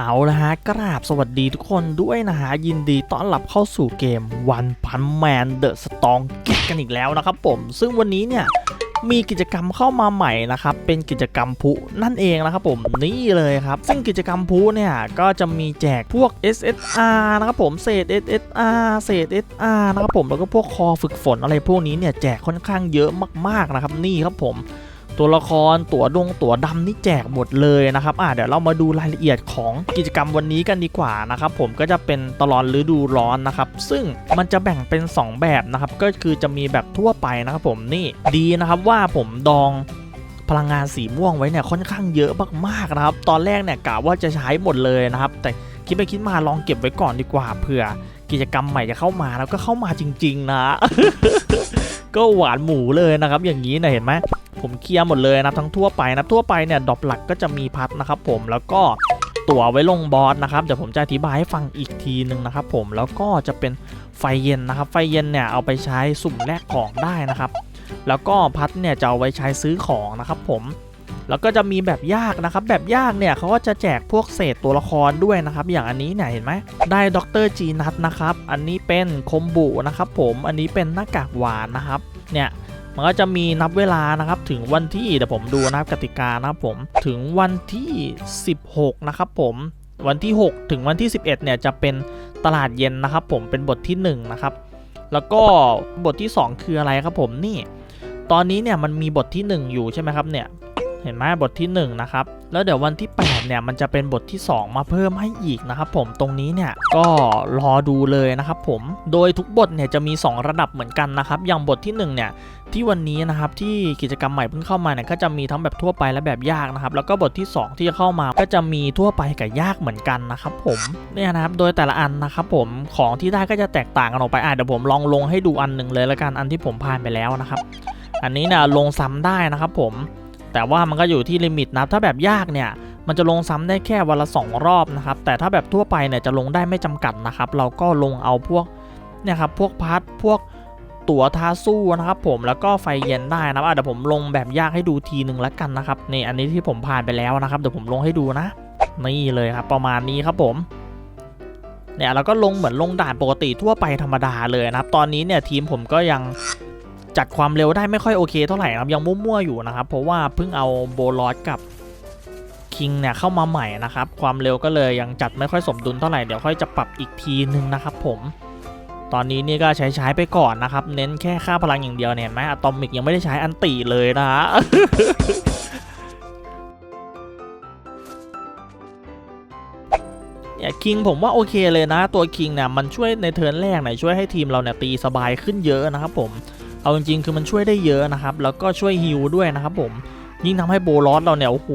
เอาละฮะกราบสวัสดีทุกคนด้วยนะฮะยินดีต้อนรับเข้าสู่เกม One Punch Man The Strong กันอีกแล้วนะครับผมซึ่งวันนี้เนี่ยมีกิจกรรมเข้ามาใหม่นะครับ เป็นกิจกรรมพุนั่นเองนะครับผมนี่เลยครับ ซึ่งกิจกรรมพุเนี่ย ก็จะมีแจกพวก SSR นะครับผมเศษ SSR เศษ SR นะครับผมแล้วก็พวกคอฝึกฝนอะไรพวกนี้เนี่ยแจกค่อนข้างเยอะมากๆนะครับนี่ครับผม ตัวละครตั๋วดงตั๋วดำนี่แจกหมดเลยนะครับอ่าเดี๋ยวเรามาดูรายละเอียดของกิจกรรมวันนี้กันดีกว่านะครับผมก็จะเป็นตลอดฤดูร้อนนะครับซึ่งมันจะแบ่งเป็น 2 แบบนะครับก็คือจะมีแบบทั่วไปนะครับผมนี่ดีนะครับว่าผมดองพลังงานสีม่วงไว้เนี่ยค่อนข้างเยอะมากๆนะครับ ตอนแรกเนี่ยกะว่าจะใช้หมดเลยนะครับ แต่คิดไปคิดมาลองเก็บไว้ก่อนดีกว่าเผื่อกิจกรรมใหม่จะเข้ามาแล้วก็เข้ามาจริง ๆ นะ ก็หวานหมูเลยนะครับ อย่างนี้นะเห็นไหม ผมเคลียร์หมดเลยนะทั้งทั่วไปนะทั่วไปเนี่ยดรอปหลักก็จะมีพัดนะครับผมแล้วก็ตั๋วไว้ลงบอสนะครับเดี๋ยวผมจะอธิบายให้ฟังอีกทีหนึ่งนะครับผมแล้วก็จะเป็นไฟเย็นนะครับ ไฟเย็นเนี่ยเอาไปใช้สุ่มแลกของได้นะครับ แล้วก็พัดเนี่ยจะเอาไว้ใช้ซื้อของนะครับผมแล้วก็จะมีแบบยากนะครับ แบบยากเนี่ยเขาก็จะแจกพวกเศษตัวละครด้วยนะครับ อย่างอันนี้เนี่ยเห็นไหมได้ด็อกเตอร์จีนัทนะครับ อันนี้เป็นคมบุนะครับผมอันนี้เป็นหน้ากากหวานนะครับ เนี่ย มันก็จะมีนับเวลานะครับถึงวันที่เดี๋ยวผมดูนะครับกติกานะครับผมถึงวันที่ 16 นะครับผมวันที่ 6 ถึงวันที่ 11เนี่ยจะเป็นตลาดเย็นนะครับ ผมเป็นบทที่1นะครับแล้วก็บทที่ 2 คืออะไรครับผมนี่ ตอนนี้เนี่ยมันมีบทที่ 1 อยู่ใช่ไหมครับเนี่ย เห็นไหมบทที่ 1 นะครับ แล้วเดี๋ยววันที่ 8 เนี่ย มันจะเป็นบทที่ 2 มาเพิ่มให้อีกนะครับผมตรงนี้เนี่ยก็รอดูเลยนะครับผมโดยทุกบทเนี่ยจะมี 2 ระดับเหมือนกันนะครับอย่างบทที่ 1 เนี่ยที่วันนี้นะครับที่กิจกรรมใหม่เพิ่งเข้ามาเนี่ยก็จะมีทั้งแบบทั่วไปและแบบยากนะครับแล้วก็บทที่ 2 ที่จะเข้ามาก็จะมีทั่วไปกับยากเหมือนกันนะครับผมเนี่ยนะครับโดยแต่ละอันนะครับผมของที่ได้ก็จะแตกต่างกันออกไปอะเดี๋ยวผมลองลงให้ดูอันหนึ่งเลยละกันอันที่ผมผ่านไปแล้วนะครับอันนี้เนี่ยลงซ้ำได้นะครับผม แต่ว่ามันก็อยู่ที่ลิมิตนะถ้าแบบยากเนี่ยมันจะลงซ้ำได้แค่วันละ 2 รอบนะครับ แต่ถ้าแบบทั่วไปเนี่ยจะลงได้ไม่จำกัดนะครับ เราก็ลงเอาพวกเนี่ยครับพวกพาร์ทพวกตั๋วทาสู้นะครับผมแล้วก็ไฟเย็นได้นะครับเดี๋ยวผมลงแบบยากให้ดูทีหนึ่งแล้วกันนะครับนี่อันนี้ที่ผมผ่านไปแล้วนะครับเดี๋ยวผมลงให้ดูนะนี่เลยครับประมาณนี้ครับผมเนี่ยเราก็ลงเหมือนลงด่านปกติทั่วไปธรรมดาเลยนะครับ ตอนนี้เนี่ยทีมผมก็ยัง จัดความเร็วได้ไม่ค่อยโอเคเท่าไหร่นะครับยังมั่วๆอยู่นะครับ เพราะว่าเพิ่งเอาโบลอสกับคิงเนี่ยเข้ามาใหม่นะครับ ความเร็วก็เลยยังจัดไม่ค่อยสมดุลเท่าไหร่เดี๋ยวค่อยจะปรับอีกทีนึงนะครับ ผม ตอนนี้นี่ก็ใช้ใช้ไปก่อนนะครับ เน้นแค่ค่าพลังอย่างเดียวเนี่ยเห็นไหมอะตอมิกยังไม่ได้ใช้อันติเลยนะฮะเนี่ยคิงผมว่าโอเคเลยนะ ตัวคิงเนี่ยมันช่วยในเทิร์นแรกเนี่ยช่วยให้ทีมเราเนี่ยตีสบายขึ้นเยอะนะครับผม เอาจริงๆคือมันช่วยได้เยอะนะครับ แล้วก็ช่วยฮิลด้วยนะครับผม ยิ่งทำให้โบลอสเราเนี่ยโอ้โห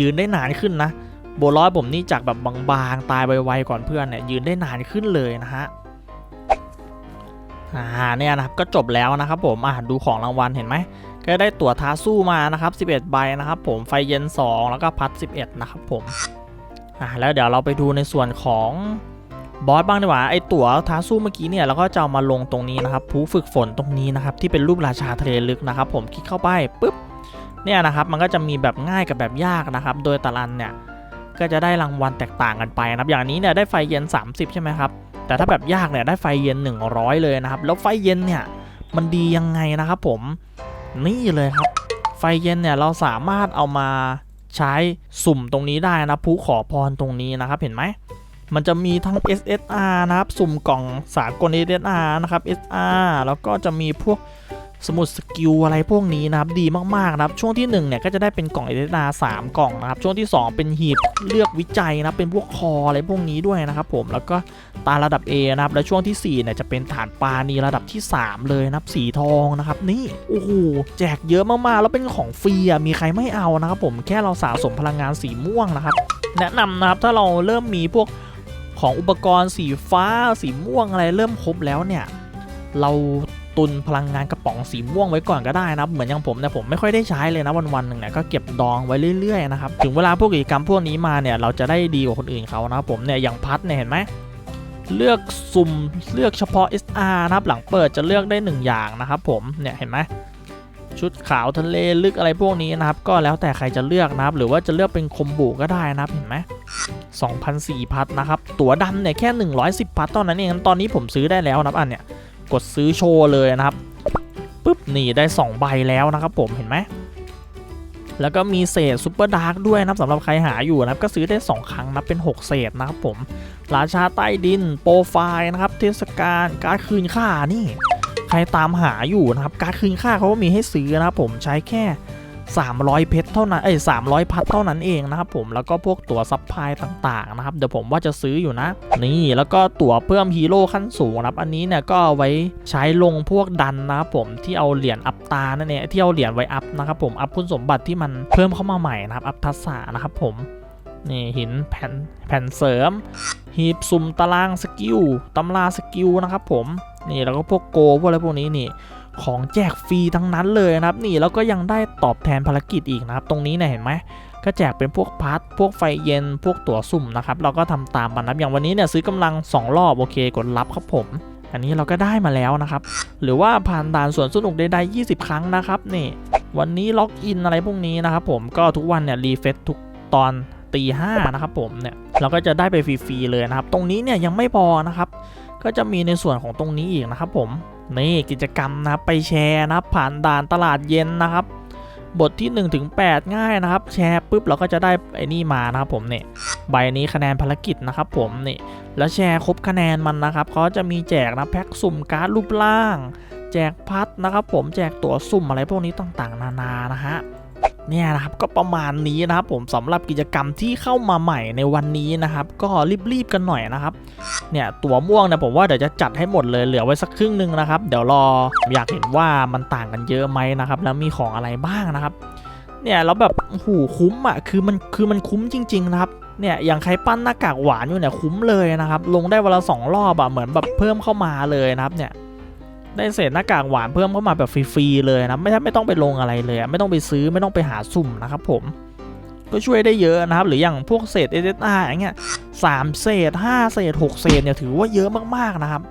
ยืนได้นานขึ้นนะ โบลอสผมนี่จากแบบบางๆ ตายไวๆก่อนเพื่อนเนี่ยยืนได้นานขึ้นเลยนะฮะอ่าเนี่ยนะครับก็จบแล้วนะครับผมอ่าดูของรางวัลเห็นไหมก็ได้ตั๋วท้าสู้มานะครับ 11 ใบนะครับผมไฟเย็น 2 แล้วก็พัด 11 นะครับผมอ่าแล้วเดี๋ยวเราไปดูในส่วนของ บอสบ้างดีกว่าไอตั๋วท้าสู้เมื่อกี้เนี่ยเราก็จะเอามาลงตรงนี้นะครับผู้ฝึกฝนตรงนี้นะครับที่เป็นรูปราชาทะเลลึกนะครับ ผมคลิกเข้าไปปุ๊บเนี่ยนะครับมันก็จะมีแบบง่ายกับแบบยากนะครับ โดยแต่ละอันเนี่ยก็จะได้รางวัลแตกต่างกันไปนะครับ อย่างนี้เนี่ยได้ไฟเย็น 30 ใช่ไหมครับแต่ถ้าแบบยากเนี่ยได้ไฟเย็น 100 เลยนะครับ แล้วไฟเย็นเนี่ยมันดียังไงนะครับ ผมนี่เลยครับ ไฟเย็นเนี่ยเราสามารถเอามาใช้สุ่มตรงนี้ได้นะผู้ขอพรตรงนี้นะครับ เห็นไหม มันจะมีทั้ง SSR นะครับ สุ่มกล่องสากล SSR นะครับ SR แล้วก็จะมีพวกสมุดสกิลอะไรพวกนี้นะครับดีมากๆนะครับช่วงที่1เนี่ยก็จะได้เป็นกล่อง SSR 3กล่องนะครับช่วงที่ 2 เป็นหีบเลือกวิจัยนะเป็นพวกคออะไรพวกนี้ด้วยนะครับผมแล้วก็ตาระดับ A นะครับและช่วงที่4เนี่ยจะเป็นฐานปานีระดับที่ 3 เลยนะครับสีทองนะครับนี่โอ้โหแจกเยอะมากๆแล้วเป็นของฟรีอะมีใครไม่เอานะครับผมแค่เราสะสมพลังงานสีม่วงนะครับแนะนำนะครับถ้าเราเริ่มมีพวก ของอุปกรณ์สีฟ้าสีม่วงอะไรเริ่มครบแล้วเนี่ยเราตุนพลังงานกระป๋องสีม่วงไว้ก่อนก็ได้นะครับ เหมือนอย่างผมเนี่ยผมไม่ค่อยได้ใช้เลยนะวันๆหนึ่งเนี่ยก็เก็บดองไว้เรื่อยๆนะครับถึงเวลาพวกกิจกรรมพวกนี้มาเนี่ยเราจะได้ดีกว่าคนอื่นเขานะครับผมเนี่ยอย่างพัดเนี่ยเห็นไหมเลือกสุ่มเลือกเฉพาะ SR นะครับหลังเปิดจะเลือกได้หนึ่งอย่างนะครับผมเนี่ยเห็นไหมชุดขาวทะเลลึกอะไรพวกนี้นะครับ ก็แล้วแต่ใครจะเลือกนะครับ หรือว่าจะเลือกเป็นคมโบก็ได้นะครับเห็นไหม 2,004พัทนะครับ ตั๋วดำเนี่ยแค่ 110 พัทเท่านั้นเองตอนนี้ผมซื้อได้แล้วนะอันเนี่ย กดซื้อโชว์เลยนะครับปุ๊บนี่ได้ 2 ใบแล้วนะครับผมเห็นไหมแล้วก็มีเศษซูเปอร์ดาร์กด้วยนะครับสำหรับใครหาอยู่นะครับก็ซื้อได้ 2 ครั้งนะเป็น 6 เศษนะครับผม ราชาใต้ดิน โปรไฟล์นะครับ เทศกาลการคืนค่านี่ ใครตามหาอยู่นะครับ การคืนค่าเขาก็มีให้ซื้อนะครับผมใช้แค่ 300 เพชรเท่านั้นเอ้ย300 พัทเท่านั้นเองนะครับผมแล้วก็พวกตั๋วซับพลายต่างๆนะครับเดี๋ยวผมว่าจะซื้ออยู่นะ นี่แล้วก็ตั๋วเพิ่มฮีโร่ขั้นสูงนะครับอันนี้เนี่ยก็เอาไว้ใช้ลงพวกดันนะครับผมที่เอาเหรียญอัพตานั่นเองที่เอาเหรียญไว้อัพนะครับผมอัพคุณสมบัติที่มันเพิ่มเข้ามาใหม่นะครับอัพทักษะนะครับผมนี่หินแผ่นแผ่นเสริม หีบสุ่มตารางสกิลตำราสกิลนะครับผมนี่แล้วก็พวกโกพวกอะไรพวกนี้นี่ ของแจกฟรีทั้งนั้นเลยนะครับ นี่แล้วก็ยังได้ตอบแทนภารกิจอีกนะครับ ตรงนี้เนี่ยเห็นไหมก็แจกเป็นพวกพาร์ทพวกไฟเย็นพวกตั๋วสุ่มนะครับ เราก็ทำตามมันนะครับอย่างวันนี้เนี่ยซื้อกำลัง 2 รอบ โอเค กดรับครับผม อันนี้เราก็ได้มาแล้วนะครับ หรือว่าผ่านด่านสวนสนุกใดๆ20 ครั้งนะครับนี่วันนี้ล็อกอินอะไรพวกนี้นะครับผมก็ทุกวันเนี่ยรีเฟซทุกตอนตีห้านะครับผมเนี่ยเราก็จะได้ไปฟรีๆเลยนะครับ ตรงนี้เนี่ยยังไม่พอนะครับ ก็จะมีในส่วนของตรงนี้อีกนะครับผม นี่กิจกรรมนะครับไปแชร์นะครับผ่านด่านตลาดเย็นนะครับ บทที่1ถึง8ง่ายนะครับ แชร์ปุ๊บเราก็จะได้ไอ้นี่มานะครับผมเนี่ยใบนี้คะแนนภารกิจนะครับผมนี่แล้วแชร์ครบคะแนนมันนะครับเขาจะมีแจกนะแพ็กสุ่มการ์ดรูปร่าง แจกพัดนะครับ ผมแจกตั๋วสุ่มอะไรพวกนี้ต่างๆ นานานะฮะ เนี่ยนะครับก็ประมาณนี้นะครับผมสำหรับกิจกรรมที่เข้ามาใหม่ในวันนี้นะครับ ก็รีบๆกันหน่อยนะครับเนี่ยตัวม่วงเนี่ยผมว่าเดี๋ยวจะจัดให้หมดเลยเหลือไว้สักครึ่งหนึ่งนะครับ เดี๋ยวรออยากเห็นว่ามันต่างกันเยอะไหมนะครับ แล้วมีของอะไรบ้างนะครับ เนี่ยแล้วแบบโอ้โหคุ้มอะคือมันคือมันคุ้มจริง ๆ นะครับเนี่ยอย่างใครปั้นหน้ากากหวานอยู่เนี่ยคุ้มเลยนะครับ ลงได้วันละสองรอบอะเหมือนแบบเพิ่มเข้ามาเลยนะครับเนี่ย ได้เศษหน้ากากหวานเพิ่มเข้ามาแบบฟรีๆเลยนะไม่ไม่ต้องไปลงอะไรเลยไม่ต้องไปซื้อไม่ต้องไปหาสุ่มนะครับผมก็ช่วยได้เยอะนะครับ หรืออย่างพวกเศษ SSR อย่างเงี้ยสามเศษห้าเศษหกเศษเนี่ยถือว่าเยอะมากๆนะครับ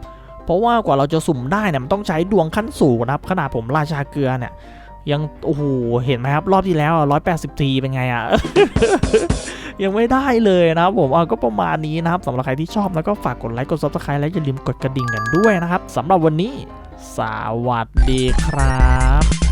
เพราะว่ากว่าเราจะสุ่มได้เนี่ยมันต้องใช้ดวงขั้นสูงนะครับขนาดผมราชาเกลือเนี่ยยังโอ้โหเห็นไหมครับ รอบที่แล้วร้อยแปดสิบทีเป็นไงอะยังไม่ได้เลยนะครับผมเอาก็ประมาณนี้นะครับสำหรับใครที่ชอบแล้วก็ฝากกดไลค์กด subscribe และอย่าลืมกดกระดิ่งกันด้วยนะครับสำหรับวันนี้ สวัสดีครับ